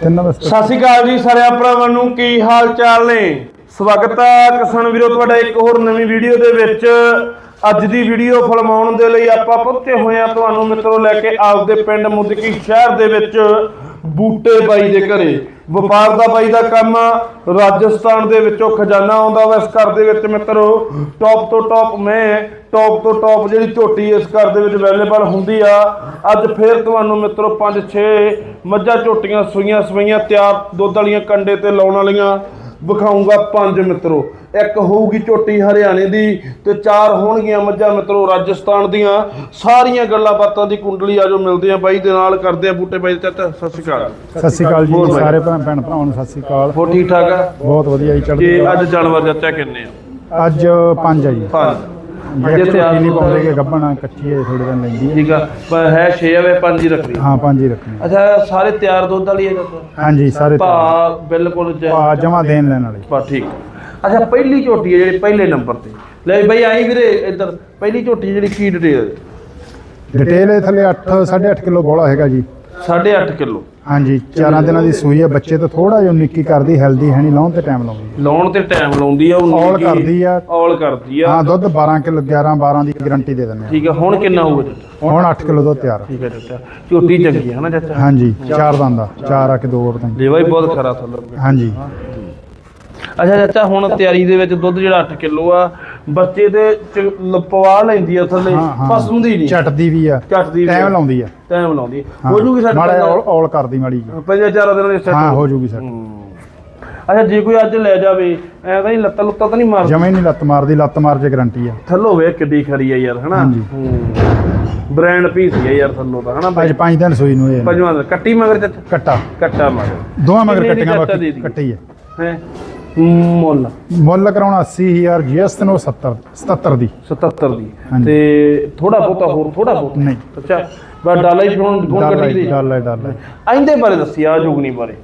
ਤਿੰਨਾਂ ਦਾ ਸਤਿ ਸ਼੍ਰੀ ਅਕਾਲ ਜੀ ਸਾਰਿਆਂ ਭਰਾਵਾਂ ਨੂੰ, ਕੀ ਹਾਲ ਚਾਲ ਨੇ? ਸਵਾਗਤ ਹੈ ਕਿਸਾਨ ਵੀਰੋ, ਤੁਹਾਡਾ ਇੱਕ ਹੋਰ ਨਵੀਂ ਵੀਡੀਓ ਦੇ ਵਿੱਚ। ਅੱਜ ਦੀ ਵੀਡੀਓ ਫਿਲਮਾਉਣ ਦੇ ਲਈ ਆਪਾਂ ਪਹੁੰਚੇ ਹੋਏ ਆ ਤੁਹਾਨੂੰ ਮਿੱਤਰੋ ਲੈ ਕੇ ਆਪਦੇ ਪਿੰਡ ਮੁਦਕੀ ਸ਼ਹਿਰ ਦੇ ਵਿੱਚ, ਬੂਟੇ ਬਾਈ ਦੇ ਘਰੇ। ਵਪਾਰ ਦਾ ਬਾਈ ਦਾ ਕੰਮ ਰਾਜਸਥਾਨ ਦੇ ਵਿੱਚੋਂ ਖਜ਼ਾਨਾ ਆਉਂਦਾ ਵਾ ਇਸ ਘਰ ਦੇ ਵਿੱਚ ਮਿੱਤਰੋ। ਟੌਪ ਤੋਂ ਟੌਪ ਮੈਂ ਟੌਪ ਤੋਂ ਟੌਪ ਜਿਹੜੀ ਝੋਟੀ ਇਸ ਘਰ ਦੇ ਵਿੱਚ ਅਵੇਲੇਬਲ ਹੁੰਦੀ ਆ। ਅੱਜ ਫੇਰ ਤੁਹਾਨੂੰ ਮਿੱਤਰੋ 5-6 ਮੱਝਾਂ ਝੋਟੀਆਂ ਸੂਈਆਂ ਸਵਈਆਂ ਤਿਆਰ ਦੁੱਧ ਵਾਲੀਆਂ ਕੰਡੇ ਤੇ ਲਾਉਣ ਵਾਲੀਆਂ ਵਿਖਾਉਂਗਾ ਪੰਜ ਮਿੱਤਰੋ। ਇੱਕ ਹੋਊਗੀ ਝੋਟੀ ਹਰਿਆਣੇ ਦੀ ਤੇ ਚਾਰ ਹੋਣਗੀਆਂ ਮੱਝਾਂ ਮਿੱਤਰੋ ਰਾਜਸਥਾਨ ਦੀਆਂ। ਸਾਰੀਆਂ ਗੱਲਾਂ ਬਾਤਾਂ ਦੀ ਕੁੰਡਲੀ ਆਜੋ ਮਿਲਦੇ ਆ ਬਾਈ ਦੇ ਨਾਲ ਕਰਦੇ ਆ ਬੂਟੇ ਬਾਈ ਦੇ ਚਾਚਾ ਸਤਿ ਸ਼੍ਰੀ ਅਕਾਲ। ਸਤਿ ਸ਼੍ਰੀ ਅਕਾਲ ਜੀ। ਸਾਰੇ ਭੈਣ ਭੈਣ ਭਰਾਵਾਂ ਨੂੰ ਸਤਿ ਸ਼੍ਰੀ ਅਕਾਲ। ਹੋ ਠੀਕ ਠਾਕ ਆ? ਬਹੁਤ ਵਧੀਆ ਜੀ ਚੜ੍ਹਦੀ ਤੇ। ਅੱਜ ਜਾਨਵਰ ਚਾਚਾ ਕਿੰਨੇ ਆ? ਅੱਜ ਪੰਜ ਆ ਜੀ। ਪੰਜ। ਜਿੱਥੇ ਆਪ ਨਹੀਂ ਪਾਉਂਦੇ ਕਿ ਗੱਬਣਾ ਕੱਚੀ ਹੈ ਥੋੜੇ ਦਿਨ ਲੈਂਦੀ ਹੈ ਠੀਕ ਆ ਪਰ ਹੈ 6 ਵੇ ਪੰਜ ਹੀ ਰੱਖਣੀ। ਹਾਂ ਪੰਜ ਹੀ ਰੱਖਣੀ। ਅੱਛਾ ਸਾਰੇ ਤਿਆਰ ਦੁੱਧ ਵਾਲੀ ਹੈ ਹਾਂਜੀ ਸਾਰੇ ਭਾ ਬਿਲਕੁਲ ਪਾ ਜਮਾ ਦੇਣ ਲੈਣ ਵਾਲੇ। ਬਸ ਠੀਕ। ਅੱਛਾ ਪਹਿਲੀ ਝੋਟੀ ਹੈ ਜਿਹੜੀ ਪਹਿਲੇ ਨੰਬਰ ਤੇ। ਲੈ ਬਈ ਆਈ ਵੀਰੇ ਇੱਧਰ ਪਹਿਲੀ ਝੋਟੀ ਜਿਹੜੀ ਕੀ ਡਿਟੇਲ ਡਿਟੇਲ ਇਹ ਥੱਲੇ 8 8.5 ਕਿਲੋ ਬੋਲਾ ਹੈਗਾ ਜੀ। 8.5 ਕਿਲੋ। ਹਾਂਜੀ ਚਾਰਾਂ ਦਿਨਾਂ ਦੀ ਸੂਈ ਹੈ ਬੱਚੇ ਤੋਂ ਥੋੜਾ ਜਿਹਾ ਨਿੱਕੀ ਕਰਦੀ ਹੈਲਦੀ ਹੈ ਨਹੀਂ ਲਾਉਣ ਤੇ ਟਾਈਮ ਲਾਉਂਦੀ। ਲਾਉਣ ਤੇ ਟਾਈਮ ਲਾਉਂਦੀ ਆ ਉਹ ਔਲ ਕਰਦੀ ਆ। ਔਲ ਕਰਦੀ ਆ। ਹਾਂ ਦੁੱਧ 12 ਕਿਲੋ 11 12 ਦੀ ਗਾਰੰਟੀ ਦੇ ਦਿੰਦੇ ਠੀਕ ਆ ਹੁਣ ਕਿੰਨਾ ਹੋਊਗਾ? ਹੁਣ 8 ਕਿਲੋ ਦੁੱਧ ਤਿਆਰ ਠੀਕ ਹੈ ਚਾਚਾ ਝੋਟੀ ਚੰਗੀ ਹੈ ਨਾ ਚਾਚਾ? ਹਾਂਜੀ ਚਾਰ ਦੰਦ ਦਾ ਚਾਰ ਆ ਕੇ ਦੋ ਨਹੀਂ ਦੇਵਾ ਹੀ ਬਹੁਤ ਖਰਾ ਥੱਲੇ। ਹਾਂਜੀ। ਅੱਛਾ ਚਾਚਾ ਹੁਣ ਤਿਆਰੀ ਦੇ ਵਿੱਚ ਦੁੱਧ ਜਿਹੜਾ 8 ਕਿਲੋ ਆ ਬੱਚੇ ਚ- ਲ- ਪਵਾ ਲੈਂਦੀ ਆ ਥੱਲੇ ਹਾਂ ਹਾਂ। ਪਸੰਦੀ ਨਹੀਂ। ਚੱਟਦੀ ਵੀ ਆ। ਝੱਟਦੀ ਵੀ ਟਾਈਮ ਆ। ਲਾਉਂਦੀ ਆ। ਟਾਈਮ ਲਾਉਂਦੀ ਆ। ਹਾਂ। ਹੋ ਜੂਗੀ ਸਾਡੇ ਮਾੜਾ ਔਲ ਔਲ ਕਰਦੀ ਮਾੜੀ ਜੀ ਪੰਜਾਂ ਚਾਰਾਂ ਦਿਨਾਂ ਦੇ set ਹਾਂ ਹੋ ਜੂਗੀ ਸਰ ਹੂੰ। ਅੱਛਾ ਜੇ ਕੋਈ ਅੱਜ ਲੈ ਜਾਵੇ ਐ ਤਾਂ ਨਹੀਂ ਲੱਤਾਂ ਲੁੱਤਾਂ ਤਾਂ ਨਹੀਂ ਮਾਰ ਜਮੇ ਨਹੀਂ ਲੱਤ ਮਾਰਦੀ ਲੱਤ ਮਾਰ ਜੇ ਗਾਰੰਟੀ ਆ। ਥੱਲੋਂ ਵੇ ਕਿੱਡੀ ਖਰੀ ਆ ਯਾਰ ਹਨਾ? ਹਾਂਜੀ। ਬ੍ਰਾਂਡ ਪੀਸ ਹੀ ਆ ਯਾਰ ਥੱਲੋਂ ਤਾਂ ਹਨਾ ਅੱਜ ਪੰਜ ਦਿਨ ਸੂਈ ਨੂੰ ਇਹ। ਪੰਜਵਾਂ ਦਿਨ ਕੱਟੀ ਮਗਰ ਚਾਚਾ ਕੱਟਾ। ਕੱਟਾ ਮਗਰ। ਦੋਵਾਂ ਮਗਰ ਕਿੰਨੇ ਦੀ ਕੱਟੀਆਂ ਕੱਟਾ ਦੇ ਬਾਕੀ? ਕੱਟੀ ਹੈ ਹੈ? ਮੁੱਲ। ਮੁੱਲ ਕਰਾਉਣਾ 80000 ਜੀਐਸਟ ਨੂੰ 70 77 ਦੀ। 77 ਦੀ। ਹਾਂਜੀ। ਤੇ ਥੋੜਾ ਬਹੁਤਾ ਹੋਰ ਥੋੜਾ ਬਹੁਤ। ਨਹੀਂ ਅੱਛਾ। ਬਸ ਡਾਲਾ ਹੀ ਫੋਨ ਫੋਨ ਡਾਲਾ ਕੱਟੀ ਹੀ- ਦੀ ਡਾਲਾ ਹੀ- ਡਾਲਾ ਹੀ। ਆਇੰਦੇ ਬਾਰੇ ਦੱਸੀ ਆ ਜੁਗਨੀ ਬਾਰੇ।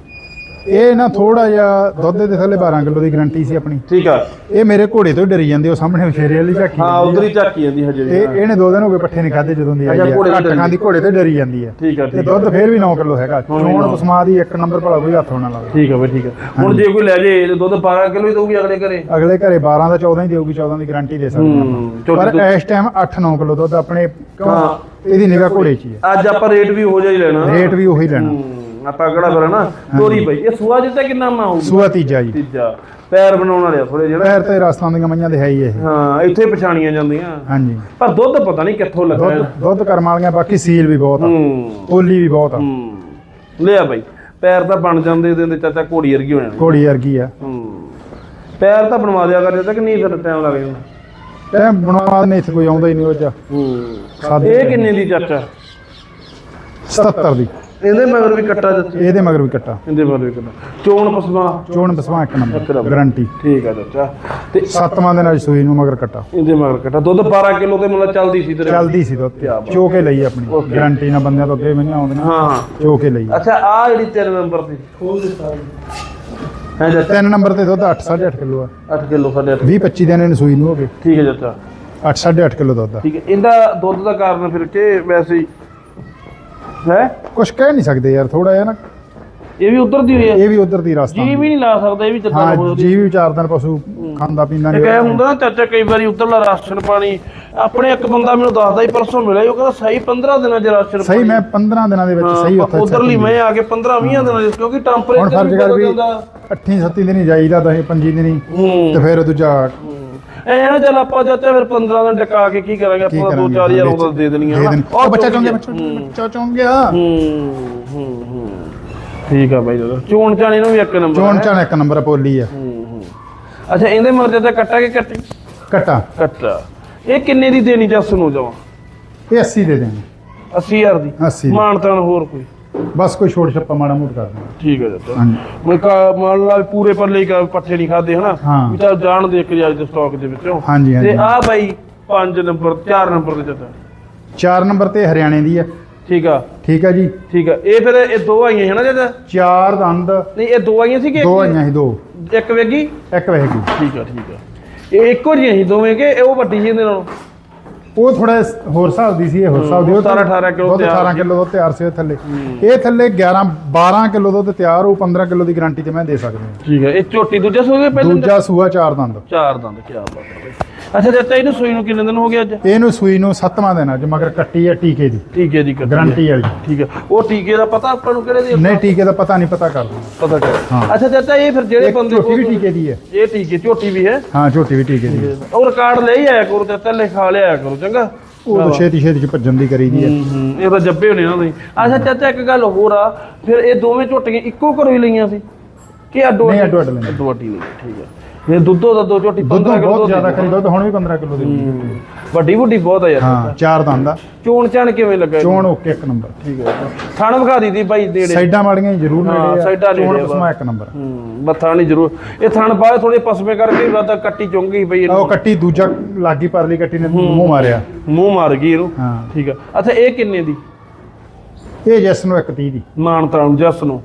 ਇਹ ਨਾ ਥੋੜਾ ਜਿਹਾ ਦੁੱਧ ਦੇ ਥੱਲੇ 12 ਕਿਲੋ ਦੀ ਗਾਰੰਟੀ ਸੀ ਆਪਣੀ। ਠੀਕ ਆ। ਇਹ ਮੇਰੇ ਘੋੜੇ ਤੋਂ ਹੀ ਡਰੀ ਜਾਂਦੇ ਉਹ ਸਾਹਮਣੇ ਸ਼ੇਰੇ ਵਾਲੀ ਝਾਕੀ ਹਾਂ ਜਾਂਦੀ ਉਧਰ ਹੀ ਝਾਕੀ ਜਾਂਦੀ ਹਜੇ ਵੀ। ਇਹ ਇਹਨੇ ਦੋ ਦਿਨ ਹੋ ਗਏ ਪੱਠੇ ਨਹੀਂ ਖਾਦੇ ਜਦੋਂ ਦੀ ਆਈ ਅੱਛਾ, ਘੋੜੇ ਤੋਂ ਘੱਟ ਡਰੀ। ਖਾਂਦੀ ਘੋੜੇ ਤੇ ਡਰੀ ਜਾਂਦੀ ਹੈ ਠੀਕ ਆ ਤੇ ਠੀਕ ਆ। ਦੁੱਧ ਫੇਰ ਵੀ 9 ਕਿਲੋ ਹੈਗਾ। ਹੁਣ ਵੀ ਚੋਣ ਨੌਂ। ਪਸਮਾ ਦੀ ਇੱਕ ਨੰਬਰ ਭਲਾ ਕੋਈ ਹੱਥ ਹੋਣਾ ਲੱਗਦਾ। ਠੀਕ ਆ ਬਈ ਠੀਕ ਆ। ਹੁਣ ਜੇ ਕੋਈ ਲੈ ਜੇ ਤੇ ਦੁੱਧ 12 ਕਿਲੋ ਹੀ ਦਊਗੀ ਅਗਲੇ ਘਰੇ। ਅਗਲੇ ਘਰੇ 12 ਦਾ 14 ਹੀ ਦੇਊਗੀ 14 ਦੀ ਗਾਰੰਟੀ ਦੇ ਸਕਦੇ ਹੂੰ, ਆਪਾਂ। ਪਰ ਇਸ ਟਾਈਮ 8-9 ਕਿਲੋ ਦੁੱਧ ਆਪਣੇ ਕਿਉਂ ਹਾਂ। ਇਹਦੀ ਨਿਗਾਹ ਘੋੜੇ 'ਚ ਹੀ ਹੈ ਅੱਜ ਆਪਾਂ ਰੇਟ ਵੀ ਹੋ ਜਾ ਹੀ ਲੈਣਾ। ਰੇਟ ਵੀ ਉਹੀ ਲੈਣਾ। ਹੂੰ, ਆਪਾਂ ਕਿਹੜਾ ਫਿਰ ਨਾ ਤੋਰੀ ਪਈ। ਇਹ ਸੂਆ ਜਿੱਤੇ ਕਿੰਨਾ ਮਾ ਹੋਊਗਾ? ਸੂਆ ਤੀਜਾ ਜੀ। ਤੀਜਾ। ਪੈਰ ਬਣਾਉਣ ਵਾਲੇ ਥੋੜੇ ਜਿਹੜਾ ਪੈਰ ਤੇ ਰਾਜਸਥਾਨ ਦੀਆਂ ਮਈਆਂ ਦੇ ਹੈ ਹੀ ਇਹ। ਹਾਂ ਇੱਥੇ ਪਛਾਣੀਆਂ ਜਾਂਦੀਆਂ। ਹਾਂਜੀ। ਪਰ ਦੁੱਧ ਪਤਾ ਨਹੀਂ ਕਿੱਥੋਂ ਲੱਗਾ ਦੁੱਧ ਕਰਮ ਵਾਲੀਆਂ ਬਾਕੀ ਸੀਲ ਵੀ ਬਹੁਤ ਆ। ਓਲੀ ਵੀ ਬਹੁਤ ਆ। ਲਿਆ ਬਾਈ। ਪੈਰ ਤਾਂ ਬਣ ਜਾਂਦੇ ਤੇ ਚਾਚਾ ਘੋੜੀ ਵਰਗੀ ਹੋ ਜਾਣੀ। ਘੋੜੀ ਵਰਗੀ ਆ। ਹੂੰ। ਪੈਰ ਤਾਂ ਬਣਵਾ ਦਿਆ ਕਰ ਜਦ ਕਿ ਨਹੀਂ ਫਿਰ ਟਾਈਮ ਲੱਗ ਜਾਂਦਾ। ਟਾਈਮ ਬਣਵਾ ਨਹੀਂ ਇੱਥੇ ਕੋਈ ਆਉਂਦਾ ਹੀ ਨਹੀਂ ਉਹ ਚ ਇਹ ਕਿੰਨੇ ਦੀ ਚਾਚਾ? 77 ਦੀ। ਇਹਦੇ ਮਗਰ ਵੀ ਕੱਟਾ ਚਾਚਾ ਇਹਦੇ ਮਗਰ ਵੀ ਕੱਟਾ। ਇਹਦੇ ਮਗਰ ਵੀ ਕੱਟਾ। ਚੋਣ ਪਸਮਾ ਚੋਣ ਬਸਵਾ ਇੱਕ ਨੰਬਰ। ਗਾਰੰਟੀ। ਠੀਕ ਆ ਚਾਚਾ। ਤੇ ਸੱਤਵਾਂ ਦਿਨ ਅੱਜ ਸੂਈ ਨੂੰ ਮਗਰ ਕੱਟਾ। ਇਹਦੇ ਮਗਰ ਕੱਟਾ। ਦੁੱਧ 12 ਕਿਲੋ ਤੇ ਮਤਲਬ ਚੱਲਦੀ ਸੀ ਤੇਰੇ ਚੱਲਦੀ ਸੀ ਦੁੱਧ। ਚੋ ਕੇ ਲਈ ਆਪਣੀ. ਗਾਰੰਟੀ ਨਾਲ ਬੰਦਿਆਂ ਤੋਂ ਅੱਗੇ ਮਈਆਂ ਆਉਂਦੀਆਂ ਹਾਂ ਹਾਂ। ਚੋ ਕੇ ਲਈ। ਅੱਛਾ ਆ ਜਿਹੜੀ ਤੇਰੇ ਨੰਬਰ ਤੇ ਹੈ ਚਾਚਾ? ਤਿੰਨ ਨੰਬਰ ਤੇ ਦੁੱਧ 8 8.5 ਕਿਲੋ ਆ। 8 ਕਿਲੋ ਸਾਡੇ 20 25 ਦਿਨ ਇਹਨੂੰ ਸੂਈ ਨੂੰ ਹੋ ਗਏ। ਠੀਕ ਹੈ ਚਾਚਾ। 8 8.5 ਕਿਲੋ ਦੁੱਧ ਠੀਕ ਹੈ ਇਹਦਾ ਦੁੱਧ ਦਾ ਕਾਰਨ ਫਿਰ ਕਿ ਵੈਸੇ ਹੀ ਹੈ? ਕੁਝ ਕਹਿ ਨਹੀਂ ਸਕਦੇ ਯਾਰ ਥੋੜਾ ਜਿਹਾ ਨਾ। ਇਹ ਵੀ ਉਧਰ ਦੀ ਹੋਈ ਹੈ। ਇਹ ਵੀ ਉਧਰ ਦੀ ਰਸਤਾ। ਜੀ ਵੀ ਨਹੀਂ ਲਾ ਸਕਦਾ ਇਹ ਵੀ ਚੱਲਦਾ ਹਾਂ ਜੀ ਵੀ ਚਾਰ ਦਿਨ ਪਸ਼ੂ ਖਾਂਦਾ ਪੀਂਦਾ ਇਹ ਨਹੀਂ ਕਹੇ ਹੁੰਦਾ ਨਾ ਚਾਚਾ ਕਈ ਵਾਰੀ ਉਧਰਲਾ ਰਾਸ਼ਨ ਪਾਣੀ ਆਪਣੇ ਇੱਕ ਬੰਦਾ ਮੈਨੂੰ ਦੱਸਦਾ ਹੀ ਪਰਸੋਂ ਮਿਲਿਆ ਉਹ ਕਹਿੰਦਾ ਸਹੀ 15 ਦਿਨਾਂ ਚ ਰਾਸ਼ਨ ਸਹੀ ਮੈਂ 15 ਦਿਨਾਂ ਦੇ ਵਿੱਚ ਸਹੀ ਉੱਥੇ ਉਧਰਲੀ ਮੈਂ ਆ ਕੇ 15 20 ਦਿਨਾਂ ਚ ਕਿਉਂਕਿ ਟੈਂਪਰੇਚਰ ਵੀ 8 7 ਦਿਨ ਹੀ ਜਾਈਦਾ ਤਾਂ 5 ਦਿਨ ਹੂੰ ਤੇ ਫਿਰ ਦੂਜਾ ਐ ਨਾ ਚੱਲ ਆਪਾਂ ਚਾਚਾ ਫਿਰ 15 ਦਿਨ ਟਕਾ ਕੇ ਕੀ ਕਰਾਂਗੇ ਆਪਾਂ ਕਰਾਂਗੇ? 2-4000 ਵਿੱਚ ਉਹਦਾ ਦੇ ਦੇਣੀਆਂ। ਉਹ ਬੱਚਾ ਚੌਂਕ ਗਿਆ ਬੱਚਾ ਬੱਚਾ ਚੌਂਕ ਗਿਆ? ਹੂੰ ਹੂੰ ਹੂੰ। ਠੀਕ ਆ ਬਾਈ ਜੀ ਚੋਣ ਚਾਣੇ ਨੂੰ ਵੀ ਇੱਕ ਨੰਬਰ ਚੋਣ ਚਾਣ ਇੱਕ ਨੰਬਰ ਪੋਲੀ ਆ। ਹੂੰ ਹੂੰ। ਅੱਛਾ ਇਹਦੇ ਮਰ ਚਾਚਾ ਕੱਟਾ ਕੇ ਕੱਟੀ? ਕਟਾ। ਕੱਟਾ। ਇਹ ਕਿੰਨੇ ਦੀ ਦੇਣੀ ਜੱਸ ਨੂੰ ਜਾਵਾਂ ਇਹ 80 ਦੇ ਦੇਣੇ। 80000 ਦੀ। 80 ਦੀ। ਮਾਨ ਤਾਨ ਹੋਰ ਕੋਈ? ਬਸ ਕੋਈ ਛੋਟ ਛੱਪਾ ਮਾੜਾ ਮੋਟ ਕਰ ਦੇਣਾ ਠੀਕ ਹੈ ਹਾਂਜੀ। ਮੈਂ ਕਾ ਮੰਨ ਲਾ ਵੀ ਪੂਰੇ ਪੱਲੇ ਕਾ- ਪੱਠੇ ਨਹੀਂ ਖਾਦੇ ਹਨਾ? ਹਾਂ। ਵੀ ਚੱਲ ਜਾਣ ਦੇ ਕੇ ਅੱਜ ਦੇ ਸਟਾਕ ਦੇ ਵਿੱਚੋਂ। ਹਾਂਜੀ ਤੇ ਹਾਂਜੀ ਆ ਬਾਈ 5 ਨੰਬਰ 4 ਨੰਬਰ ਤੇ ਚਾਚਾ 4 ਨੰਬਰ ਤੇ ਹਰਿਆਣੇ ਦੀ ਆ। ਠੀਕ ਆ। ਠੀਕ ਆ ਜੀ। ਠੀਕ ਆ। ਇਹ ਫਿਰ ਇਹ ਦੋ ਆਈਆਂ ਹੈ ਨਾ ਚਾਰ ਦੰਦ ਨਹੀਂ ਇਹ ਦੋ ਆਈਆਂ ਸੀ ਕਿ ਦੋ ਆਈਆਂ ਸੀ ਦੋ। ਇੱਕ ਵੇਗੀ? ਇੱਕ ਵਹਿ ਗਈ ਠੀਕ ਆ ਠੀਕ ਆ। ਇਹ ਇੱਕੋ ਜਿਹੀਆਂ ਸੀ ਦੋਵੇਂ ਕਿ ਇਹ ਉਹ ਵੱਡੀ ਸੀ ਇਹਦੇ ਨਾਲੋਂ? ਉਹ ਥੋੜਾ ਹੋਰ ਹਿਸਾਬ ਦੀ ਸੀ ਇਹ ਹੋਰ ਹਿਸਾਬ ਦੀ ਉਹ 17 18 ਕਿਲੋ ਤਿਆਰ 18 ਸੀ। ਕਿਲੋ ਦੁੱਧ ਤਿਆਰ ਸੀ ਉਹ ਥੱਲੇ। ਇਹ ਥੱਲੇ 11 12 ਕਿਲੋ ਦੁੱਧ ਤਿਆਰ ਹੋ 15 ਕਿਲੋ ਦੀ ਗਾਰੰਟੀ ਤੇ ਮੈਂ ਦੇ ਸਕਦਾ ਠੀਕ ਹੈ ਇਹ ਝੋਟੀ ਦੂਜੇ ਸੂਏ ਪਹਿਲੇ ਦੂਜਾ ਸੂਆ ਚਾਰ ਦੰਦ। ਚਾਰ ਦੰਦ ਕੀ ਬਾਤ ਹੈ। ਬਈ ਅੱਛਾ ਚਾਚਾ ਇਹਨੂੰ ਸੂਈ ਨੂੰ ਕਿੰਨੇ ਦਿਨ ਹੋ ਗਏ ਅੱਜ? ਇਹਨੂੰ ਸੂਈ ਨੂੰ ਸੱਤਵਾਂ ਦਿਨ ਅੱਜ ਮਗਰ ਕੱਟੀ ਹੈ ਟੀਕੇ ਦੀ। ਠੀਕ ਹੈ ਜੀ ਕੱਟੀ ਹੈ। ਗਾਰੰਟੀ ਵਾਲੀ। ਠੀਕ ਹੈ ਉਹ ਟੀਕੇ ਦਾ ਪਤਾ ਆਪਾਂ ਨੂੰ ਕਿਹੜੇ ਦੀ ਨਹੀਂ ਟੀਕੇ ਦਾ ਪਤਾ ਨਹੀਂ ਪਤਾ ਕਰ ਦੂੰ ਪਤਾ ਕਰ। ਅੱਛਾ ਚਾਚਾ ਇਹ ਫਿਰ ਜਿਹੜੇ ਬੰਦੇ ਝੋਟੀ ਵੀ ਕੋਲ- ਟੀਕੇ ਦੀ ਹੈ ਇਹ ਟੀਕੇ ਝੋਟੀ ਵੀ ਹੈ? ਹਾਂ ਝੋਟੀ ਵੀ ਟੀਕੇ ਦੀ ਹੈ। ਉਹ ਰਿਕਾਰਡ ਲੈ ਆਇਆ ਕਰੋ ਚਾਚਾ ਲਿਖਾ ਲਿਆਇਆ ਕਰੋ ਚੰਗਾ? ਉਹ ਤਾਂ ਛੇਤੀ ਛੇਤੀ ਚ ਭੱਜਣ ਦੀ ਕਰੀਦੀ ਹੈ ਹੂੰ, ਇਹ ਤਾਂ ਜੱਬੇ ਹੋਣੇ ਨਾ ਤੁਸੀਂ। ਅੱਛਾ ਚਾਚਾ ਇੱਕ ਗੱਲ ਹੋਰ ਆ ਫਿਰ ਇਹ ਦੋਵੇਂ ਝੋਟੀਆਂ ਇੱਕੋ ਘਰੋਂ ਹੀ ਲਈਆਂ ਸੀ? ਕਿ ਅੱਡੋ ਨਹੀਂ, ਅੱਡੋ ਅੱਡ ਲਈਆਂ। ਅੱਡੋ ਅੱਡੀ ਲਈ ਠੀਕ ਹੈ। ਇਹ ਦੁੱਧੋ ਦਾ ਦੋ ਝੋਟੀ ਦੁੱਧ 15 ਕਿਲੋ ਬਹੁਤ ਜ਼ਿਆਦਾ ਕਰੀ ਦੁੱਧ ਹੁਣ ਵੀ 15 ਕਿਲੋ ਦੇ ਹੂੰ, ਵੱਡੀ ਵੱਡੀ ਬਹੁਤ ਆ ਯਾਰ। ਹਾਂ ਚਾਰ ਦੰਦ ਆ। ਚੋਣ ਚਾਣ ਕਿਵੇਂ ਲੱਗਾ ਜੀ? ਚੋਣ ਓਕੇ ਇੱਕ ਨੰਬਰ। ਠੀਕ ਹੈ ਥਣ ਵਿਖਾ ਦਿੱਤੀ ਬਾਈ ਨੇੜੇ। ਸਾਈਡਾਂ ਵਾਲੀਆਂ ਜ਼ਰੂਰ ਨੇੜੇ ਆ। ਸਾਈਡਾਂ ਨੇੜੇ ਚੋਣ ਪਸਮਾ ਇੱਕ ਨੰਬਰ ਹੂੰ ਮੱਥਾ ਨਹੀਂ ਜ਼ਰੂਰ। ਇਹ ਥਣ ਬਾਅਦ ਥੋੜੇ ਪਸਮੇ ਕਰਕੇ ਰਾਤਾ ਕੱਟੀ ਚੁੰਗ ਗਈ ਬਈ ਉਹ ਇਹਨੂੰ ਕੱਟੀ ਦੂਜਾ ਲਾਗੀ ਪਰਲੀ ਕੱਟੀ ਨੇ ਮੂੰਹ ਮਾਰਿਆ। ਮੂੰਹ ਮਾਰ ਗਈ ਇਹਨੂੰ। ਹਾਂ। ਠੀਕ ਆ। ਅੱਛਾ ਇਹ ਕਿੰਨੇ ਦੀ? ਇਹ ਜੈਸ ਨੂੰ 130 ਦੀ। ਮਾਨ ਤਾਣ ਜਸ ਨੂੰ।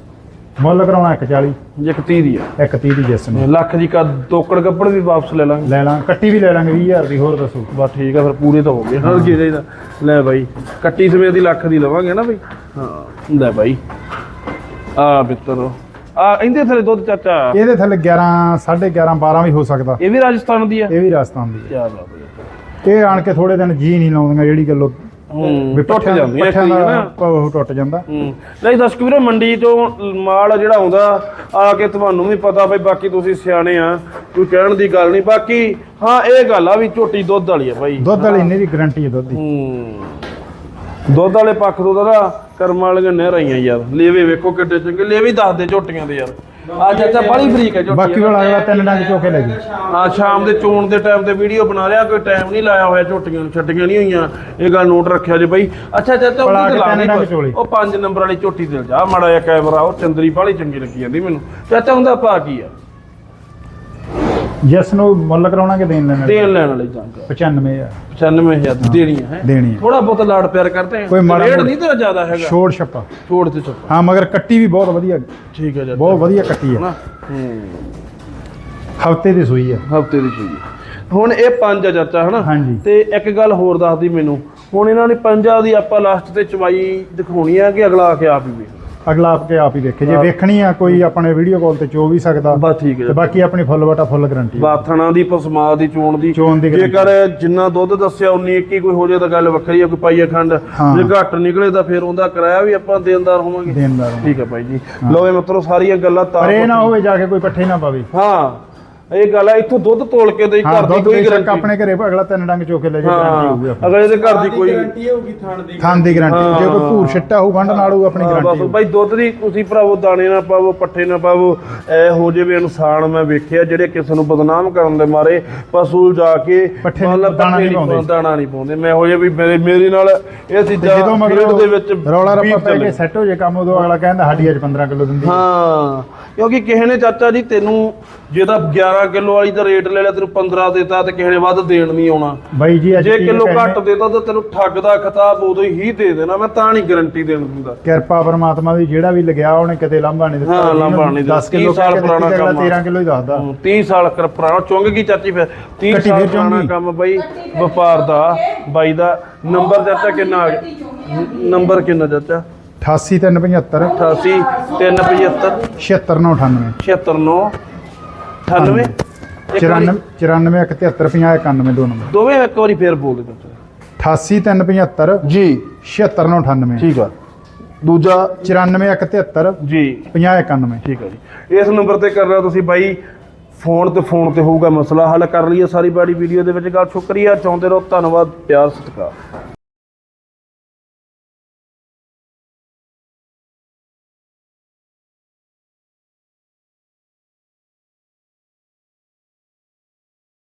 ਮੁੱਲ ਕਰਾਉਣਾ 140 ਜੇ 31 ਦੀ ਆ। 130 ਦੀ ਜੈਸ ਨੂੰ। ਲੱਖ ਦੀ ਕਾ ਤੋਕੜ ਕੱਪੜ ਵੀ ਵਾਪਸ ਲੈ ਲਾਂਗੇ। ਲੈ ਲਾਂ ਕੱਟੀ ਵੀ ਲੈ ਲਾਂਗੇ 20000 ਦੀ ਹੋਰ ਦੱਸੋ। ਬਸ ਠੀਕ ਆ ਫਿਰ ਪੂਰੇ ਤਾਂ ਹੋ ਗਏ। ਹਰ ਕੀ ਚਾਹੀਦਾ ਲੈ ਬਾਈ ਕੱਟੀ ਸਮੇਤ ਦੀ ਲੱਖ ਦੀ ਲਵਾਂਗੇ ਨਾ ਬਈ। ਹਾਂ ਲੈ ਬਾਈ। ਆ ਮਿੱਤਰ ਆ ਇਹਦੇ ਥਲੇ ਦੁੱਧ ਚਾਚਾ। ਇਹਦੇ ਥੱਲੇ 11 11.5 12 ਵੀ ਹੋ ਸਕਦਾ। ਇਹ ਵੀ ਰਾਜਸਥਾਨ ਦੀ ਆ? ਇਹ ਵੀ ਰਾਜਸਥਾਨ ਦੀ ਕੀ ਬਾਤ ਹੈ ਇਹ ਆਣ ਕੇ ਥੋੜੇ ਦਿਨ ਜੀ ਨਹੀਂ ਲਾਉਂਦੀਆਂ ਜਿਹੜੀ ਗੱਲੋਂ ਵੀ ਟੁੱਟ ਪੱਠਿਆਂ ਜਾਂਦੀ ਹੈ ਪੱਠਿਆਂ ਨਾ। ਦਾ ਉਹ ਟੁੱਟ ਜਾਂਦਾ। ਨਹੀਂ ਦਰਸ਼ਕ ਵੀਰੋ ਮੰਡੀ ਚੋਂ ਮਾਲ ਜਿਹੜਾ ਆਉਂਦਾ ਆ ਕੇ ਤੁਹਾਨੂੰ ਵੀ ਪਤਾ ਬਈ ਬਾਕੀ ਤੁਸੀਂ ਸਿਆਣੇ ਆ ਕੋਈ ਕਹਿਣ ਦੀ ਗੱਲ ਨਹੀਂ। ਬਾਕੀ ਹਾਂ ਇਹ ਗੱਲ ਆ ਵੀ ਝੋਟੀ ਦੁੱਧ ਵਾਲੀ ਆ ਬਾਈ। ਦੁੱਧ ਵਾਲੀ ਇੰਨੇ ਦੀ ਗਾਰੰਟੀ ਹੈ ਦੁੱਧ ਦੀ। ਦੁੱਧ ਵਾਲੇ ਪੱਖ ਤੋਂ ਤਾਂ ਕਰਮ ਵਾਲੀਆਂ ਨਹਿਰ ਆਈਆਂ ਯਾਰ। ਲੇਵੇ ਵੇਖੋ ਕਿੱਡੇ ਚੰਗੇ। ਲੇਵੇ ਦੱਸ ਦੇ ਝੋਟੀਆਂ ਦੇ ਯਾਰ। ਅੱਜ ਅੱਛਾ ਬੜੀ ਫਰੀਕ ਹੈ ਝੋਟੀ ਬਾਕੀ ਵਾਲਾ ਅਗਲਾ ਤਿੰਨ ਡੰਗ ਚੋਕੇ ਲੈ ਗਈ ਹਾਂ ਸ਼ਾਮ ਦੇ ਚੋਣ ਦੇ ਟਾਈਮ ਤੇ ਵੀਡੀਓ ਬਣਾ ਲਿਆ ਕੋਈ ਟਾਈਮ ਨਹੀਂ ਲਾਇਆ ਹੋਇਆ ਝੋਟੀਆਂ ਨੂੰ ਛੱਡੀਆਂ ਨਹੀਂ ਹੋਈਆਂ। ਇਹ ਗੱਲ ਨੋਟ ਰੱਖਿਆ ਜੇ ਬਾਈ। ਅੱਛਾ ਚਾਚਾ ਪਲਾ ਉਹਦੀ ਕੇ ਲਾ ਤਿੰਨ ਲਈ ਡੰਗ ਕੋਈ- ਚੋਲੀ। ਉਹ 5 ਨੰਬਰ ਵਾਲੀ ਝੋਟੀ ਤੇ ਜਾ ਮਾੜਾ ਜਿਹਾ ਕੈਮਰਾ ਉਹ ਚੰਦਰੀ ਬਾਹਲੀ ਚੰਗੀ ਲੱਗੀ ਜਾਂਦੀ ਮੈਨੂੰ। ਚਾਚਾ ਹੁੰਦਾ ਭਾ ਕੀ ਆ? ਜਿਸ ਨੂੰ ਮੁੱਲ ਕਰਾਉਣਾ ਕਿ ਦੇਣ ਲੈਣਾ ਦੇਣ ਲੈਣ ਵਾਲੀ ਜਾਂਗਾ 95000 95000 ਦੇਣੀਆਂ ਹੈ। ਦੇਣੀ ਹੈ ਥੋੜਾ ਬਹੁਤ ਲਾੜ ਪਿਆਰ ਕਰਦੇ ਆ। ਕੋਈ ਮਾੜਾ ਰੇਟ ਨਹੀਂ ਤੇ ਜ਼ਿਆਦਾ ਹੈਗਾ। ਛੋੜ ਛੱਪਾ। ਛੋੜ ਤੇ ਚੁੱਪ ਹਾਂ ਮਗਰ ਕੱਟੀ ਵੀ ਬਹੁਤ ਵਧੀਆ। ਠੀਕ ਹੈ ਜੀ। ਬਹੁਤ ਵਧੀਆ ਕੱਟੀ ਹੈ। ਹੂੰ। ਹਫ਼ਤੇ ਦੀ ਸੂਈ ਹੈ। ਹਫ਼ਤੇ ਦੀ ਚੀਜ਼ ਹੁਣ ਇਹ ਪੰਜ ਆ ਚਾਚਾ ਹਨਾ? ਹਾਂਜੀ। ਤੇ ਇੱਕ ਗੱਲ ਹੋਰ ਦੱਸਦੀ ਮੈਨੂੰ। ਹੁਣ ਇਹਨਾਂ ਨੇ ਪੰਜਾਂ ਦੀ ਆਪਾਂ ਲਾਸਟ ਤੇ ਚਵਾਈ ਦਿਖਾਉਣੀ ਆ ਕਿ ਅਗਲਾ ਆ ਕੇ ਆਪ ਹੀ ਵੇਖ। ਅਗਲਾ ਆਪ ਕੇ ਆਪ ਹੀ ਦੇਖੇ। ਜੇ ਵੇਖਣੀ ਆ ਕੋਈ ਆਪਣੇ ਵੀਡੀਓ ਕਾਲ ਤੇ ਚੋ ਵੀ ਸਕਦਾ ਬਸ ਠੀਕ ਹੈ ਤੇ ਬਾਕੀ ਆਪਣੀ ਫੁੱਲ ਬਟਾ ਫੁੱਲ ਗਾਰੰਟੀ ਬਾਥਣਾ ਦੀ ਪਸਮਾ ਦੀ ਚੋਣ ਦੀ। ਚੋਣ ਦੀ। ਜੇਕਰ ਜਿੰਨਾ ਦੁੱਧ ਦੱਸਿਆ ਉਨੀ ਇੱਕ ਹੀ ਕੋਈ ਹੋ ਜਾਏ ਤਾਂ ਗੱਲ ਵੱਖਰੀ ਆ ਕੋਈ ਪਾਈਆ ਖੰਡ। ਜੇ ਘੱਟ ਨਿਕਲੇ ਤਾਂ ਫਿਰ ਉਹਦਾ ਕਿਰਾਇਆ ਵੀ ਆਪਾਂ ਦੇਣਦਾਰ ਹੋਵਾਂਗੇ। ਦੇਣਦਾਰ। ਠੀਕ ਹੈ ਭਾਈ ਜੀ। ਲੋ ਇਹ ਮਿੱਤਰੋ ਸਾਰੀਆਂ ਗੱਲਾਂ ਤਾਂ ਪਰ ਇਹ ਨਾ ਹੋਵੇ ਜਾ ਕੇ ਕੋਈ ਪੱਠੇ ਨਾ ਪਾਵੇ। ਹਾਂ। ਇਹ ਗੱਲ ਆ ਇੱਥੋਂ ਦੁੱਧ ਤੋਲ ਕੇ ਦੇ ਹਾਂ ਘਰ ਦੀ ਦੁੱਧ ਕੋਈ ਬੇਸ਼ੱਕ ਗਰੰਟੀ ਆਪਣੇ ਘਰੇ ਅਗਲਾ ਤਿੰਨ ਡੰਗ ਚੋਕੇ ਲੈ ਜੇ ਗਾਰੰਟੀ ਹੋਊਗੀ ਹਾਂ ਆਪਣੀ ਅਗਰ ਇਹਦੇ ਘਰ ਦੀ ਕੋਈ ਥਾਂ ਦੀ ਗਾਰੰਟੀ ਜੇ ਕੋਈ ਭੂਰ ਛਿੱਟਾ ਹੋਊ ਗੰਢ ਨਾਲ ਹੋਊ ਆਪਣੀ ਹਾਂ, ਗਾਰੰਟੀ ਬਸ ਬਾਈ ਦੁੱਧ ਦੀ ਤੁਸੀਂ ਭਰਾਵੋ ਦਾਣੇ ਨਾ ਪਾਵੋ ਪੱਠੇ ਨਾ ਪਾਵੋ ਐ ਹੋ ਜੇ ਇਨਸਾਨ ਮੈਂ ਵੇਖਿਆ ਜਿਹੜੇ ਕਿਸੇ ਨੂੰ ਬਦਨਾਮ ਕਰਨ ਦੇ ਮਾਰੇ ਪਸ਼ੂ ਜਾ ਕੇ ਪੱਠੇ ਮੰਨ ਲਾ ਦਾਣਾ ਪੱਠੇ ਨਹੀਂ ਪਾਉਂਦੇ। ਦਾਣਾ ਨਹੀਂ ਪਾਉਂਦੇ ਮੈਂ ਹੋ ਜੇ ਵੀ ਮੇਰੇ ਮੇਰੇ ਨਾਲ ਇਹ ਚੀਜ਼ਾਂ ਜਦੋਂ ਮਗਰ field ਦੇ ਵਿੱਚ ਰੌਲਾ ਰੱਪਾ ਪੈ ਕੇ। ਸੈੱਟ ਹੋ ਜੇ ਕੰਮ ਉਦੋਂ ਅਗਲਾ ਕਹਿੰਦਾ ਸਾਡੀ ਅੱਜ 15 ਕਿਲੋ ਦਿੰਦੀ ਹਾਂ ਕਿਉਂਕਿ ਕਿਸੇ ਨੇ ਚਾਚਾ ਜੀ ਤੈਨੂੰ ਜੇ ਤਾਂ 11 ਕਿਲੋ ਵਾਲੀ ਦਾ ਰੇਟ ਲੈ ਲਿਆ ਤੈਨੂੰ 15 ਦੇਤਾ ਤੇ ਕਿਸੇ ਨੇ ਵੱਧ ਦੇਣ ਨਹੀਂ ਆਉਣਾ। ਬਾਈ ਜੀ ਅੱਜ ਜੇ ਕੀ ਕਿਲੋ ਕਹਿੰਦੇ- ਘੱਟ ਦੇਤਾ ਤਾਂ ਤੈਨੂੰ ਠੱਗ ਦਾ ਖਿਤਾਬ ਉਦੋਂ ਹੀ ਦੇ ਦੇਣਾ ਮੈਂ ਤਾਂ ਨਹੀਂ ਗਾਰੰਟੀ ਦੇਣ ਦਿੰਦਾ। ਕਿਰਪਾ ਪਰਮਾਤਮਾ ਦੀ ਜਿਹੜਾ ਵੀ ਲਗਿਆ ਉਹਨੇ ਕਿਤੇ ਲਾਂਭਾ ਨਹੀਂ ਦਿੱਤਾ। ਹਾਂ, ਲਾਂਭਾ ਨਹੀਂ ਦਿੱਤਾ। 10 ਕਿਲੋ 30 ਸਾਲ ਪੁਰਾਣਾ ਕੰਮ ਆ। 13 ਕਿਲੋ ਹੀ ਦੱਸਦਾ। ਹੂੰ, 30 ਸਾਲ ਕਰ ਪੁਰਾਣਾ। ਚੁੰਗ ਗਈ ਚਾਚੀ ਫਿਰ। 30 ਕੱਟੀ ਸਾਲ ਫਿਰ ਪੁਰਾਣਾ। ਕੰਮ ਬਈ ਵਪਾਰ ਦਾ ਬਾਈ ਦਾ। ਨੰਬਰ ਚਾਚਾ ਕਿੰਨਾ ਆ ਗਿਆ? ਨੰਬਰ ਕਿੰਨਾ ਚਾਚਾ 88 375 88 375 76998 769 98 ਇੱਕ ਵਾਰੀ। 94 94 173 50 91 ਦੋ ਨੰਬਰ। ਦੋਵੇਂ ਇੱਕ ਵਾਰੀ ਫੇਰ ਬੋਲ ਦੇ ਚਾਚਾ 88 375 ਜੀ। 76998 ਠੀਕ ਆ। ਦੂਜਾ। 94 173 ਜੀ। 50 91 ਠੀਕ ਆ ਜੀ। ਇਸ ਨੰਬਰ ਤੇ ਕਰਨਾ ਤੁਸੀਂ ਬਾਈ ਫੋਨ ਤੇ ਫੋਨ ਤੇ ਹੋਊਗਾ ਮਸਲਾ ਹੱਲ ਕਰ ਲਈਏ ਸਾਰੀ ਬਾੜੀ ਵੀਡੀਓ ਦੇ ਵਿੱਚ। ਗੱਲ ਸ਼ੁਕਰੀਆ ਚਾਹੁੰਦੇ ਰਹੋ ਧੰਨਵਾਦ ਪਿਆਰ ਸਤਿਕਾਰ।